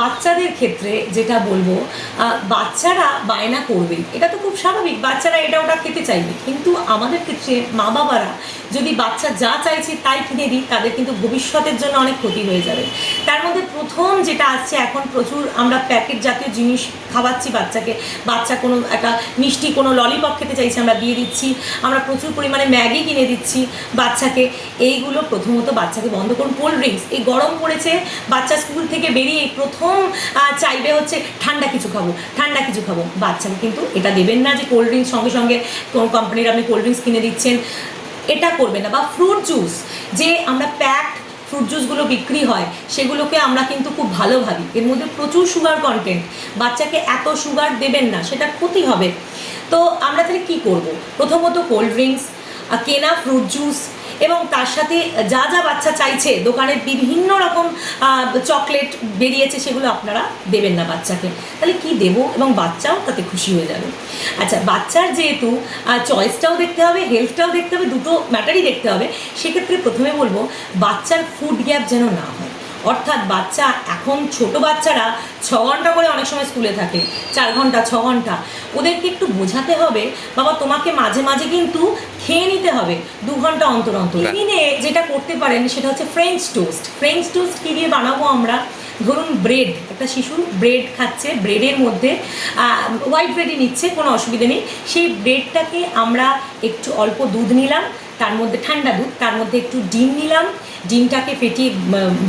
বাচ্চাদের ক্ষেত্রে যেটা বলব বাচ্চারা বায়না করবেই। এটা তো খুব স্বাভাবিক, বাচ্চারা এটা ওটা খেতে চাইবে। কিন্তু আমাদের ক্ষেত্রে মা বাবারা যদি বাচ্চা যা চাইছে তাই কিনে দিই, তাদের কিন্তু ভবিষ্যতের জন্য অনেক ক্ষতি হয়ে যাবে। তার মধ্যে প্রথম যেটা আসছে, এখন প্রচুর আমরা প্যাকেট জাতীয় জিনিস খাওয়াচ্ছি বাচ্চাকে। বাচ্চা কোনো একটা মিষ্টি, কোনো ললিপপ খেতে চাইছে, আমরা দিয়ে দিচ্ছি। আমরা প্রচুর পরিমাণে ম্যাগি কিনে দিচ্ছি বাচ্চাকে। এইগুলো প্রথমত বাচ্চাকে বন্ধ করুন। কোল্ড ড্রিঙ্কস, এই গরম পড়েছে, বাচ্চা স্কুল থেকে বেরিয়ে প্রথম চাইবে হচ্ছে ঠান্ডা কিছু খাব, ঠান্ডা কিছু খাব। বাচ্চাকে কিন্তু এটা দেবেন না যে কোল্ড ড্রিঙ্কস সঙ্গে সঙ্গে কোনো কোম্পানির আপনি কোল্ড ড্রিঙ্কস কিনে দিচ্ছেন। এটা করবে না। বা ফ্রুট জুস যে আমরা প্যাক ফ্রুট জুসগুলো বিক্রি হয়, সেগুলোকে আমরা কিন্তু খুব ভালো ভাবি। এর মধ্যে প্রচুর সুগার কন্টেন্ট বাচ্চাকে এত সুগার দেবেন না, সেটা ক্ষতি হবে। তো আমরা তাহলে কী করব? প্রথমত কোল্ড ড্রিঙ্কস কেনা ফ্রুট জুস এবং তার সাথে যা যা বাচ্চা চাইছে দোকানের বিভিন্ন রকম চকলেট বেরিয়েছে, সেগুলো আপনারা দেবেন না বাচ্চাকে। তাহলে কি দেব? এবং বাচ্চাও তাতে খুশি হয়ে যাবে। আচ্ছা বাচ্চার যেহেতু চয়েসটাও দেখতে হবে হেলথটাও দেখতে হবে, দুটো ম্যাটারই দেখতে হবে। সেক্ষেত্রে প্রথমে বলব, বাচ্চার ফুড গ্যাপ যেন না হয়। অর্থাৎ বাচ্চা এখন ছোট বাচ্চারা ছ ঘণ্টা করে অনেক সময় স্কুলে থাকে চার ঘণ্টা ছ ঘণ্টা। ওদেরকে একটু বোঝাতে হবে বাবা তোমাকে মাঝে মাঝে কিন্তু খেয়ে নিতে হবে দু ঘণ্টা অন্তর অন্তর। দিনে যেটা করতে পারেন সেটা হচ্ছে ফ্রেঞ্চ টোস্ট ফ্রেঞ্চ টোস্ট কী দিয়ে বানাবো আমরা? ধরুন ব্রেড একটা শিশু ব্রেড খাচ্ছে ব্রেডের মধ্যে হোয়াইট ব্রেডই নিচ্ছে, কোনো অসুবিধা নেই। সেই ব্রেডটাকে আমরা একটু অল্প দুধ নিলাম, তার মধ্যে ঠান্ডা দুধ, তার মধ্যে একটু ডিম নিলাম, ডিমটাকে ফেটিয়ে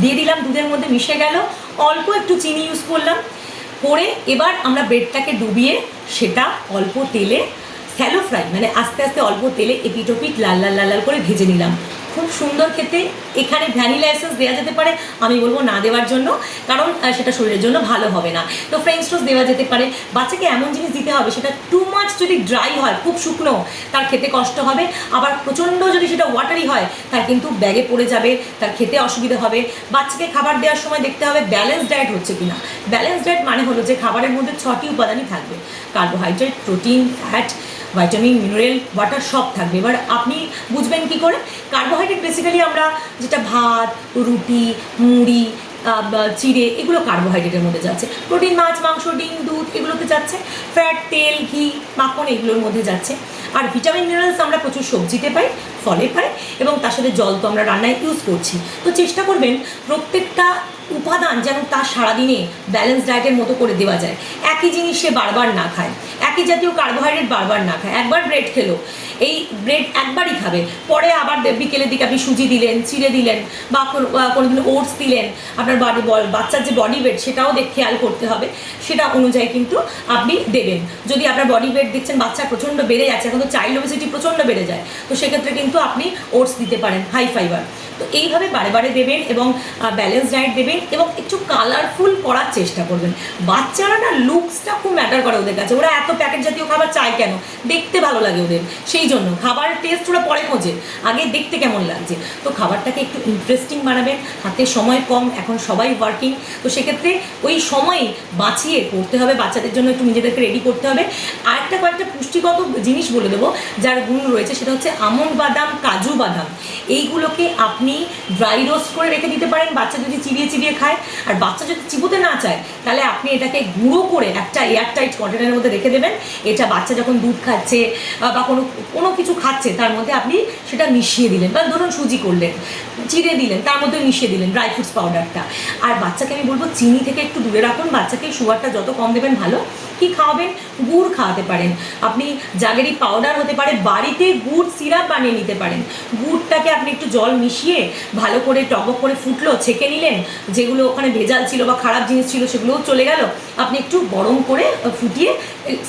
দিয়ে দিলাম, দুধের মধ্যে মিশে গেল। অল্প একটু চিনি ইউজ করলাম, করে এবার আমরা ব্রেডটাকে ডুবিয়ে সেটা অল্প তেলে স্যালো ফ্রাই মানে আস্তে আস্তে অল্প তেলে এপিটোপিট লাল লাল লাল লাল করে ভেজে নিলাম। খুব সুন্দর খেতে এখানে ভ্যানিলা এসেন্স দেওয়া যেতে পারে, আমি বলব না দেওয়ার জন্য, কারণ সেটা শরীরের জন্য ভালো হবে না। তো ফ্রেঞ্চ টোস্ট দেওয়া যেতে পারে, বাচ্চাকে এমন জিনিস দিতে হবে, সেটা টু মাচ যদি ড্রাই হয়, খুব শুকনো, তার খেতে কষ্ট হবে, আবার প্রচণ্ড যদি সেটা ওয়াটারি হয়, তার কিন্তু ব্যাগে পড়ে যাবে, তার খেতে অসুবিধা হবে। বাচ্চাকে খাবার দেওয়ার সময় দেখতে হবে ব্যালেন্স ডায়েট হচ্ছে কিনা। ব্যালেন্স ডায়েট মানে হলো যে খাবারের মধ্যে ছটি উপাদানই থাকবে carbohydrate protein fat vitamin mineral water সব থাকবে। এবার আপনি বুঝবেন কি করে? কার্বোহাইড্রেট বেসিক্যালি আমরা যেটা ভাত, রুটি, মুড়ি চিড়ে, এগুলো কার্বোহাইড্রেটের মধ্যে যাচ্ছে। প্রোটিন মাছ, মাংস, ডিম, দুধ, এগুলোতে যাচ্ছে। ফ্যাট তেল, ঘি, মাখন, এগুলোর মধ্যে যাচ্ছে। আর ভিটামিন মিনারেলস আমরা প্রচুর সবজিতে পাই, ফলে পাই, এবং তার সাথে জল তো আমরা রান্নায় ইউজ করছি। তো চেষ্টা করবেন প্রত্যেকটা উপাদান যেন তার সারাদিনে ব্যালেন্স ডায়েটের মতো করে দেওয়া যায়। একই জিনিস সে বারবার না খায়। একই জাতীয় কার্বোহাইড্রেট বারবার না খায়। একবার ব্রেড খেলো। এই ব্রেড একবারই খাবে। পরে আবার বিকেলের দিকে আপনি সুজি দিলেন, চিড়ে দিলেন, বা কোনো দিন ওটস দিলেন, আপনার বডি বাচ্চার যে বডি ওয়েট সেটাও দেখ খেয়াল করতে হবে। সেটা অনুযায়ী কিন্তু আপনি দেবেন। যদি আপনার বডি ওয়েট দেখছেন, বাচ্চা প্রচণ্ড বেড়ে যাচ্ছে, এখন তো চাইল্ড ওবেসিটি প্রচণ্ড বেড়ে যায়। তো সেক্ষেত্রে কিন্তু আপনি ওটস দিতে পারেন হাই ফাইবার তো এইভাবে বারে বারে দেবেন এবং ব্যালেন্স ডায়েট দেবেন এবং একটু কালারফুল করার চেষ্টা করবেন। বাচ্চারা না লুকসটা খুব ম্যাটার করে ওদের কাছে। ওরা এত প্যাকেট জাতীয় খাবার চায় কেন? দেখতে ভালো লাগে ওদের। সেই জন্য খাবারের টেস্ট ওরা পরে খোঁজে। আগে দেখতে কেমন লাগছে? তো খাবারটাকে একটু ইন্টারেস্টিং বানাবেন। হাতে সময় কম, এখন সবাই ওয়ার্কিং তো সেক্ষেত্রে ওই সময় বাঁচিয়ে করতে হবে। বাচ্চাদের জন্য একটু নিজেদেরকে রেডি করতে হবে। আর একটা কয়েকটা পুষ্টিগত জিনিস বলে দেবো, যার গুণ রয়েছে সেটা হচ্ছে আমন্ড বাদাম, কাজু বাদাম। এইগুলোকে আপনি ড্রাই রোস্ট করে রেখে দিতে পারেন, বাচ্চা যদি চিবিয়ে চিবিয়ে খায়। আর বাচ্চা যদি চিবোতে না চায়, তাহলে আপনি এটাকে গুঁড়ো করে একটা এয়ারটাইট কন্টেনারের মধ্যে রেখে দেবেন। এটা বাচ্চা যখন দুধ খাচ্ছে বা কোনো কোনো কিছু খাচ্ছে, তার মধ্যে আপনি সেটা মিশিয়ে দিলেন। বা ধরুন সুজি করলেন, চিড়ে দিলেন, তার মধ্যে মিশিয়ে দিলেন ড্রাই ফ্রুটস পাউডারটা আর বাচ্চাকে আমি বলব, চিনি থেকে একটু দূরে রাখুন। বাচ্চাকে সুগারটা যত কম দেবেন, ভালো। কি খাওয়াবেন? গুড় খাওয়াতে পারেন। আপনি জাগেরি পাউডার হতে পারে, বাড়িতে গুড় সিরাপ বানিয়ে নিতে পারেন। গুড়টাকে আপনি একটু জল মিশিয়ে ভালো করে টকবক করে ফুটলো, ছেঁকে নিলেন, যেগুলো ওখানে ভেজাল ছিল বা খারাপ জিনিস ছিল সেগুলোও চলে গেল, আপনি একটু গরম করে ফুটিয়ে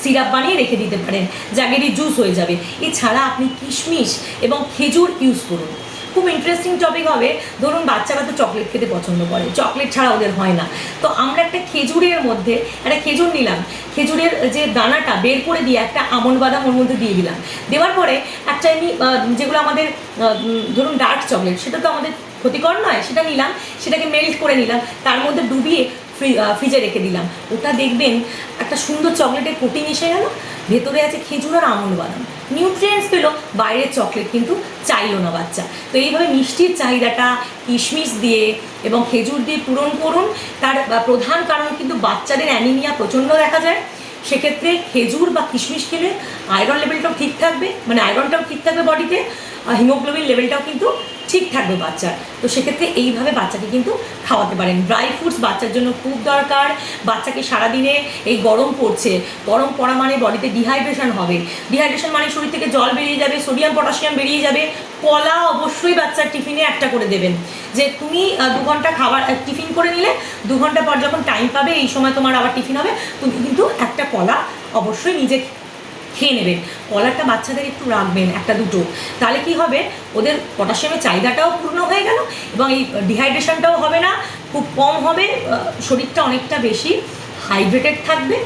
সিরাপ বানিয়ে রেখে দিতে পারেন। জাগেরি জুস হয়ে যাবে। এছাড়া আপনি কিশমিশ এবং খেজুর ইউজ করুন। খুব ইন্টারেস্টিং টপিক হবে। ধরুন বাচ্চারা তো চকলেট খেতে পছন্দ করে। চকলেট ছাড়া ওদের হয় না। তো আমরা একটা খেজুরের মধ্যে, একটা খেজুর নিলাম। খেজুরের যে দানাটা বের করে দিয়ে একটা আমন্ড বাদাম ওর মধ্যে দিয়ে দিলাম। দেওয়ার পরে একটা এমনি যেগুলো আমাদের ধরুন ডার্ক চকলেট সেটা তো আমাদের ক্ষতিকর নয়। সেটা নিলাম, সেটাকে মেল্ট করে নিলাম। তার মধ্যে ডুবিয়ে ফ্রিজে রেখে দিলাম। ওটা দেখবেন একটা সুন্দর চকলেটের কোটিং এসে গেল। ভেতরে আছে খেজুর আর আমন্ড বাদাম। নিউট্রিয়েন্টস পেল, বাইরের চকলেট কিন্তু চাইলো না বাচ্চা। তো এইভাবে মিষ্টির চাহিদাটা কিশমিশ দিয়ে এবং খেজুর দিয়ে পূরণ করুন। তার প্রধান কারণ কিন্তু বাচ্চাদের অ্যানিমিয়া প্রচণ্ড দেখা যায়। সেক্ষেত্রে খেজুর বা কিশমিশ খেলে আয়রন লেভেলটাও ঠিক থাকবে মানে আয়রনটাও ঠিক থাকবে বডিতে হিমোগ্লোবিন লেভেলটাও কিন্তু ঠিক থাকবে বাচ্চার। তো সেক্ষেত্রে এইভাবে বাচ্চাকে কিন্তু খাওয়াতে পারেন। ড্রাই ফ্রুটস বাচ্চার জন্য খুব দরকার। বাচ্চাকে সারাদিনে এই গরম পড়ছে। গরম পড়া মানে বডিতে ডিহাইড্রেশন হবে। ডিহাইড্রেশন মানে শরীর থেকে জল বেরিয়ে যাবে সোডিয়াম পটাশিয়াম বেরিয়ে যাবে। কলা অবশ্যই বাচ্চার টিফিনে একটা করে দেবেন। যে তুমি দু ঘণ্টা খাবার টিফিন করে নিলে দু ঘণ্টা পর যখন টাইম পাবে, এই সময় তোমার আবার টিফিন হবে, তুমি কিন্তু একটা কলা অবশ্যই নিজে খেয়ে নেবেন। কলারটা বাচ্চাদের একটু রাখবেন, একটা দুটো। তাহলে কি হবে? ওদের পটাশিয়ামের চাহিদাটাও পূর্ণ হয়ে গেল এবং এই ডিহাইড্রেশনটাও হবে না, খুব কম হবে। শরীরটা অনেকটা বেশি হাইড্রেটেড থাকবে।